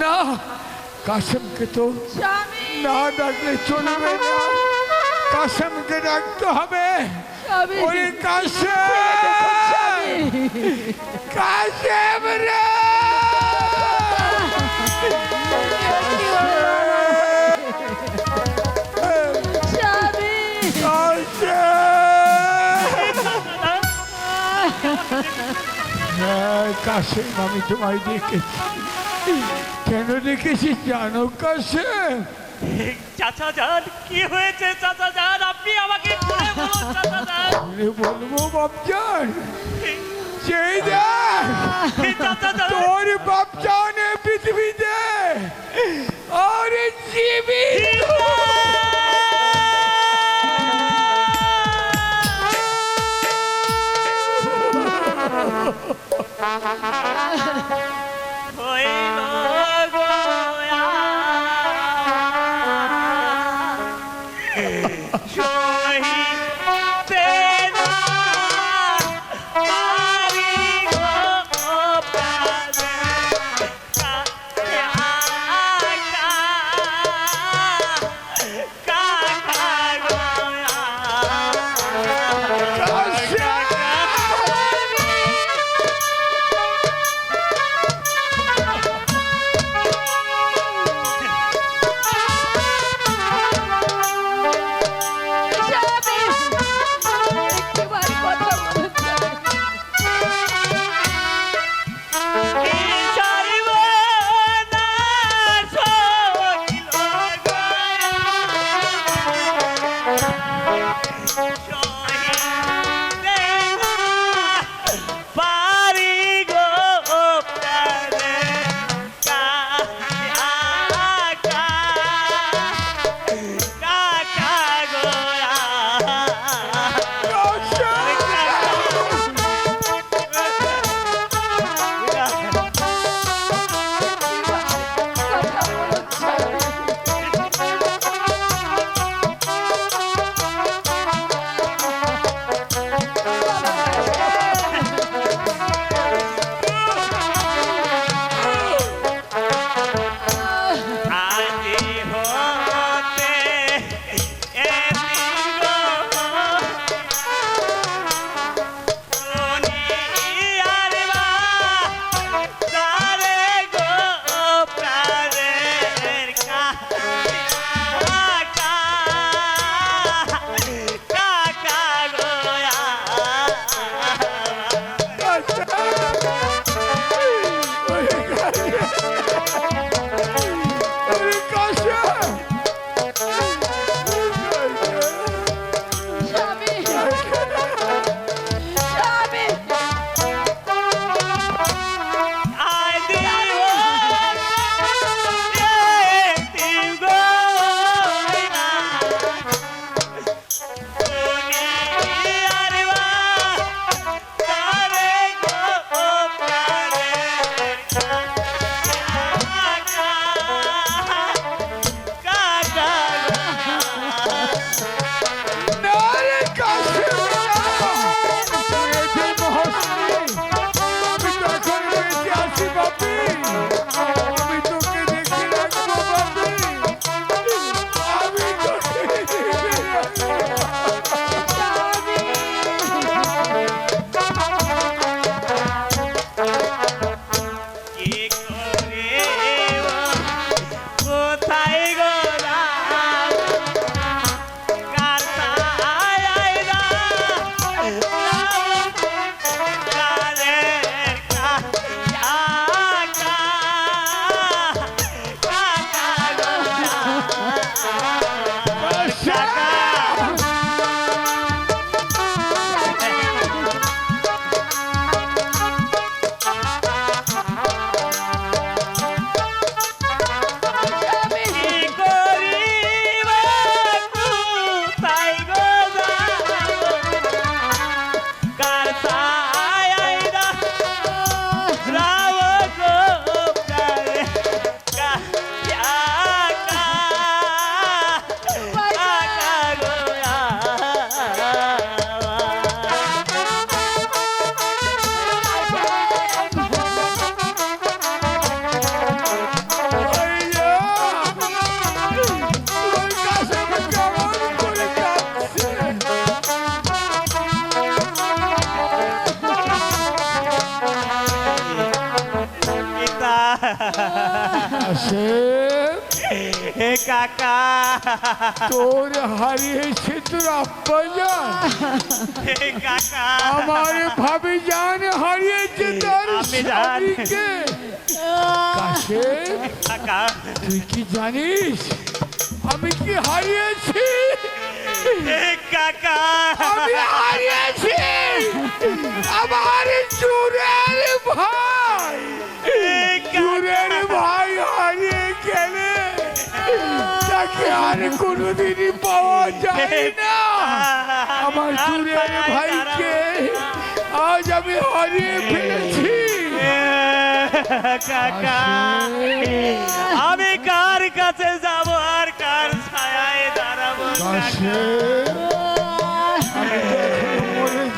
না কাশেমকে তো স্বামী না ডাকলে চলবে না কাশেমকে ডাকতে হবে স্বামী ওরে কাশেম কাশেম রে স্বামী হ্যাঁ কাশেম আমি তোমায় দেখেছি কেন দেখেছি জানো কাশেম চাচা যান কি হয়েছে চাচা যান? আপনি আমাকে খুলে বলুন চাচা যান। বলব বাপজান। সেই দেখ চাচা যান। তোর বাপজান এ পৃথিবীতে আর জীবী। হইল কাশেম হে কাকা। তোর হারিয়েছে তোর আব্বাজান। হে কাকা। আমার ভাবি জান হারিয়েছে তার। স্বামীকে। কাকা। তুই কি জানিস? আমি কি হারিয়েছি? হে কাকা। আমি হারিয়েছি। আমার চুরের ভাই। ভাই হারিয়ে গেলে তাকে আর কোনোদিনই পাওয়া যায় না। আমার চুরের ভাইকে আজ আমি হারিয়ে ফেলেছি। কাকা আমি কার কাছে যাব আর কার ছায়ায় দাঁড়াবো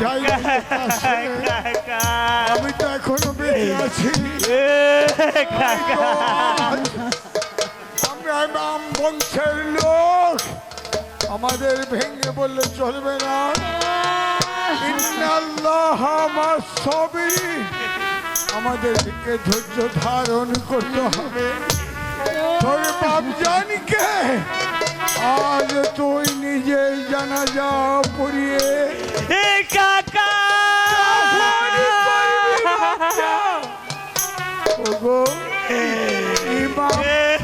কাকা আমি তো এখনও বেঁচে আছি। আমরা বাম বংশের লোক। আমাদের ভেঙে বললে চলবে না। ইন্নাল্লাহ আমার সবই। আমাদেরকে ধৈর্য ধারণ করতে হবে। তোর বাপ জানিকে? আজ তুই নিজেই জানা যা পড়িয়ে কাকা!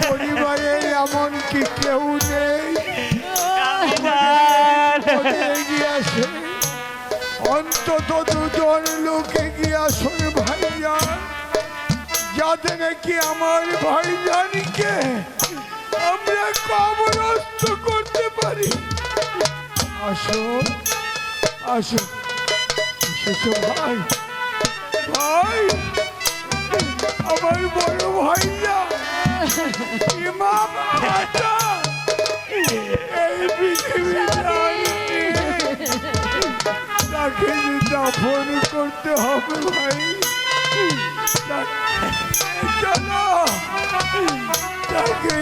পরিবারে এমন কি কেউ নেই? এগিয়ে অন্তত দুজন লোকে এগিয়ে আসুন ভাইজান যাতে নাকি আমার ভাইজানকে আমরা কবরস্থ করতে পারি। আসো আসো। এসেছ ভাই ভাই, আমার বড় ভাইয়া ইমাম তাকে দাফন করতে হবে ভাই। চলো তাকে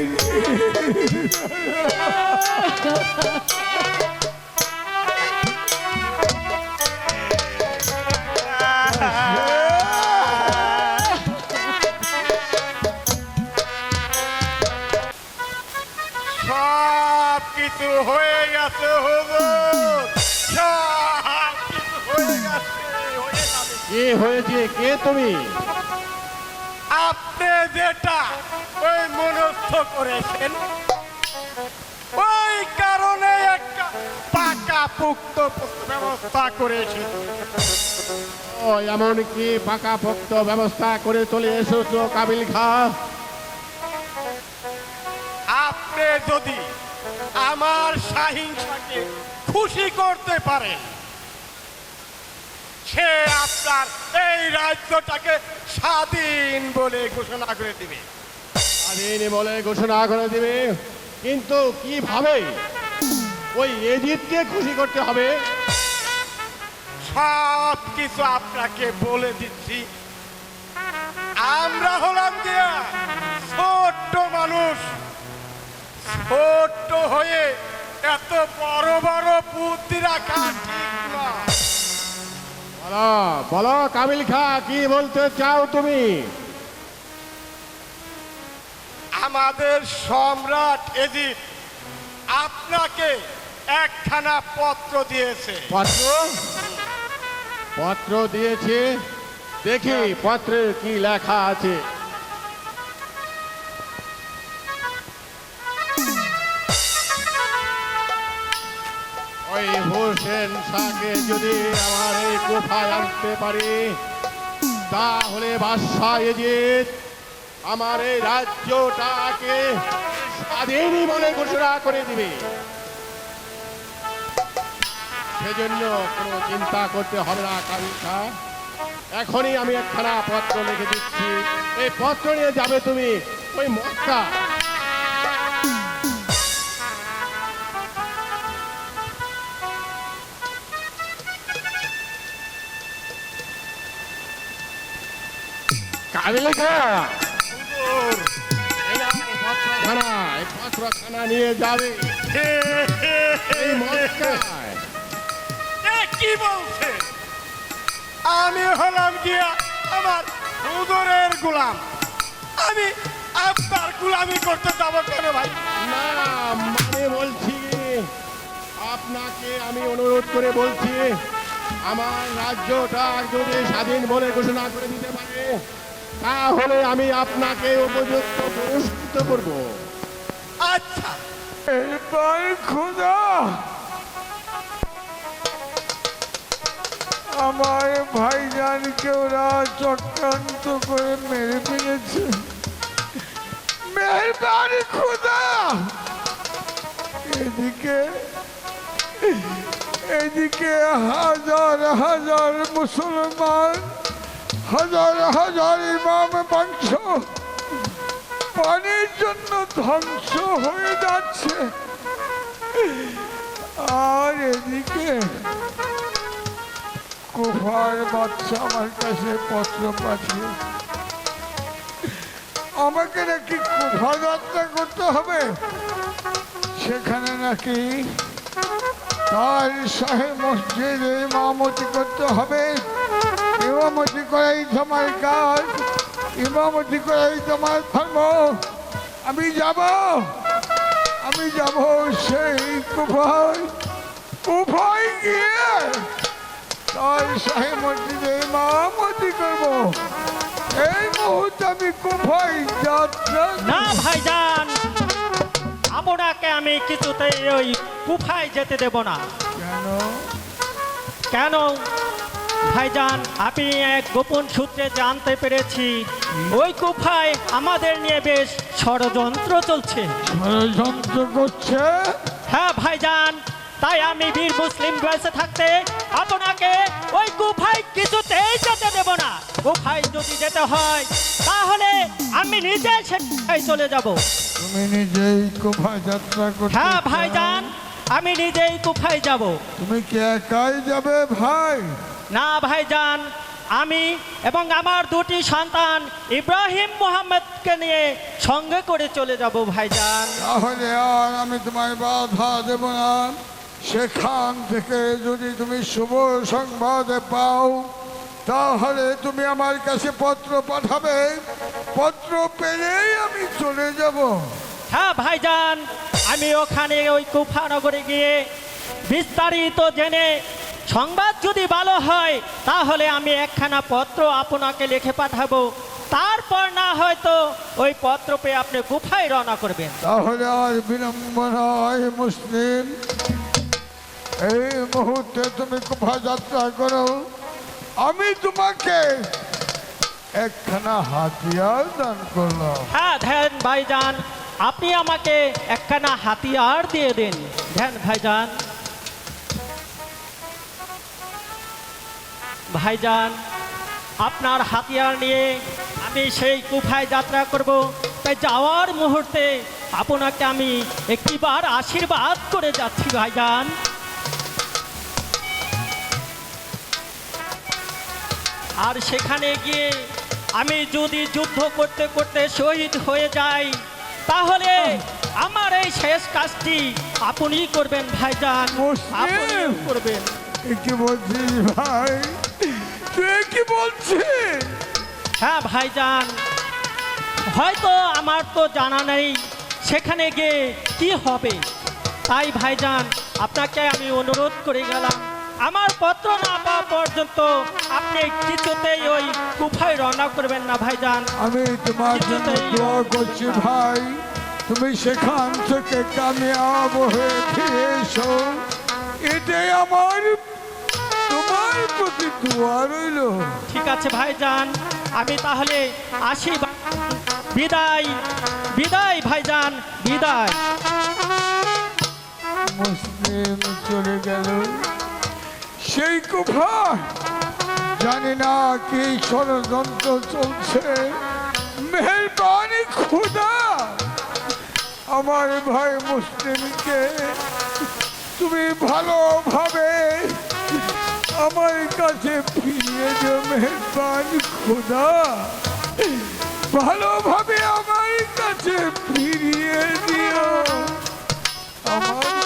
কে হয়েছে? কে তুমি? আপনি যেটা ওই মনস্থ করেছেন ওই কারণে একটা পাকা পুক্ত ব্যবস্থা করেছে। ও এমন কি পাকা পোক্ত ব্যবস্থা করে চলে এসেছ কাবিল খা? আপনি যদি আমার সাহিংসাকে খুশি করতে পারেন সে আপনার এই রাজ্যটাকে স্বাধীন বলে ঘোষণা করে দিবে। স্বাধীন বলে ঘোষণা করে দিবে। কিন্তু কীভাবে ওই এজিদকে খুশি করতে হবে? সব কিছু আপনাকে বলে দিচ্ছি। আমরা হলাম গিয়া ছোট্ট মানুষ। ছোট্ট হয়ে এত বড় বড় বুদ্ধি রাখা ঠিক না বলো বলো কাবিল খা কি বলতে চাও তুমি? আমাদের সম্রাট এজিপ আপনাকে একখানা পত্র দিয়েছে। পত্র? পত্র দিয়েছে? দেখি পত্রে কি লেখা আছে। শাহকে যদি আমার এই কোঠায় আনতে পারি, তাহলে বাদশাহ এজিদ আমার এই রাজ্যটাকে স্বাধীনই বলে ঘোষণা করে দিবে। সেজন্য কোনো চিন্তা করতে হবে না কাবিকা এখনই আমি একখানা পত্র লিখে দিচ্ছি। এই পত্র নিয়ে যাবে তুমি, ওই মক্কা। এই নিয়ে যাবে। এই কি বলছে? আমি হলাম গিয়া আমার হুজুরের গোলাম। আমি আপনার আমি করতে যাব কেন ভাই? না মানে বলছি আপনাকে আমি অনুরোধ করে বলছি আমার রাজ্যটা যদি স্বাধীন বলে ঘোষণা করে দিতে পারে তাহলে আমি আপনাকে উপযুক্ত পুরস্কৃত করব। আচ্ছা। এবার খোদা আমার ভাইজানকে ওরা চক্রান্ত করে মেরে ফেলেছে। মেহরবানি খোদা এদিকে এদিকে হাজার হাজার মুসলমান হাজার হাজার ইমাম বংশ পানির জন্য ধ্বংস হয়ে যাচ্ছে। আর এদিকে কুফার বাচ্চা আমার কাছে পত্র পাঠিয়ে, আমাকে নাকি কুফা যাত্রা করতে হবে? সেখানে নাকি তার সাহেব মসজিদে মামতি করতে হবে? ইমামতি করাই তোমার কাজ ইমামতি করাই তোমার ধর্ম আমি যাব আমি যাব সেই কুফায়। কুফায় গিয়ে তার সাহেব মসজিদে ইমামতি করব। এই মুহূর্তে আমি কুফায় যাত্রা না ভাইজান আপনাকে আমি কিছুতেই ওই কুফায় যেতে দেব না। কেন? কেন? ভাইজান আপনি এক গোপন সূত্রে জানতে পেরেছি ওই কুফায় আমাদের নিয়ে বেশ ষড়যন্ত্র চলছে। ষড়যন্ত্র করছে? হ্যাঁ ভাইজান তাই আমি বীর মুসলিম বেঁচে থাকতে আপনাকে ওই গুফায় কিছুতেই যেতে দেব না। গুফায় যদি যেতে হয় তাহলে আমি নিজে সেখানে চলে যাব। তুমি নিজেই কুফায় যাত্রা করতে হ্যাঁ ভাইজান আমি নিজেই গুফায় যাব। তুমি কি একাই যাবে ভাই? না ভাইজান আমি এবং আমার দুটি সন্তান ইব্রাহিম মোহাম্মদকে নিয়ে সঙ্গে করে চলে যাব ভাইজান। তাহলে আর আমি তোমায় বাধা দেব না। সেখান থেকে যদি তুমি শুভ সংবাদ পাও তাহলে তুমি আমার কাছে পত্র পাঠাবে। পত্র পেলেই আমি চলে যাব। হ্যাঁ ভাইজান আমি ওখানে ওই কুফানগরে গিয়ে বিস্তারিত জেনে সংবাদ যদি ভালো হয় তাহলে আমি একখানা পত্র আপনাকে লিখে পাঠাবো। তারপর না হয়তো ওই পত্র পেয়ে আপনি গুফায় রওনা করবেন। তাহলে আর বিলম্ব নয় মুসলিম। এই মুহূর্তে তুমি কোথা যাত্রা করো। আমি তোমাকে একখানা হাতিয়ার দান করলাম। হ্যাঁ ধ্যান ভাইজান আপনি আমাকে একখানা হাতিয়ার দিয়ে দিন। ধ্যান ভাইজান। ভাইজান আপনার হাতিয়ার নিয়ে আমি সেই কুফায় যাত্রা করব। তাই যাওয়ার মুহূর্তে আপনাকে আমি একটিবার আশীর্বাদ করে যাচ্ছি ভাইজান। আর সেখানে গিয়ে আমি যদি যুদ্ধ করতে করতে শহীদ হয়ে যাই তাহলে আমার এই শেষ কাজটি আপনি করবেন ভাইজান। আপনি করবেন। কি বলছিস ভাই। কি বলছিস হ্যাঁ ভাইজান। হয়তো আমার তো জানা নেই সেখানে গিয়ে কি হবে। তাই ভাইজান আপনাকে আমি অনুরোধ করে গেলাম আমার পত্র না পাওয়া পর্যন্ত আপনি কিছুতেই ওই কুফায় রওনা করবেন না ভাইজান। আমি তোমার জন্য দোয়া করছি ভাই। তুমি সেখান থেকে কামিয়াব হয়ে ফিরে এসো। এটাই আমার প্রতি দোয়া রইল ঠিক আছে ভাইজান আমি তাহলে আসি বিদায় বিদায় ভাইজান বিদায়। মুসলিম চলে গেল। সেই কুফা জানি না কি ষড়যন্ত্র চলছে। মেহরবানি খুদা আমার ভাই মুসলিমকে তুমি ভালোভাবে আমার কাছে ফিরিয়ে দিও মেহরবান খুদা। ভালোভাবে আমার কাছে ফিরিয়ে দিও। আমার কাছে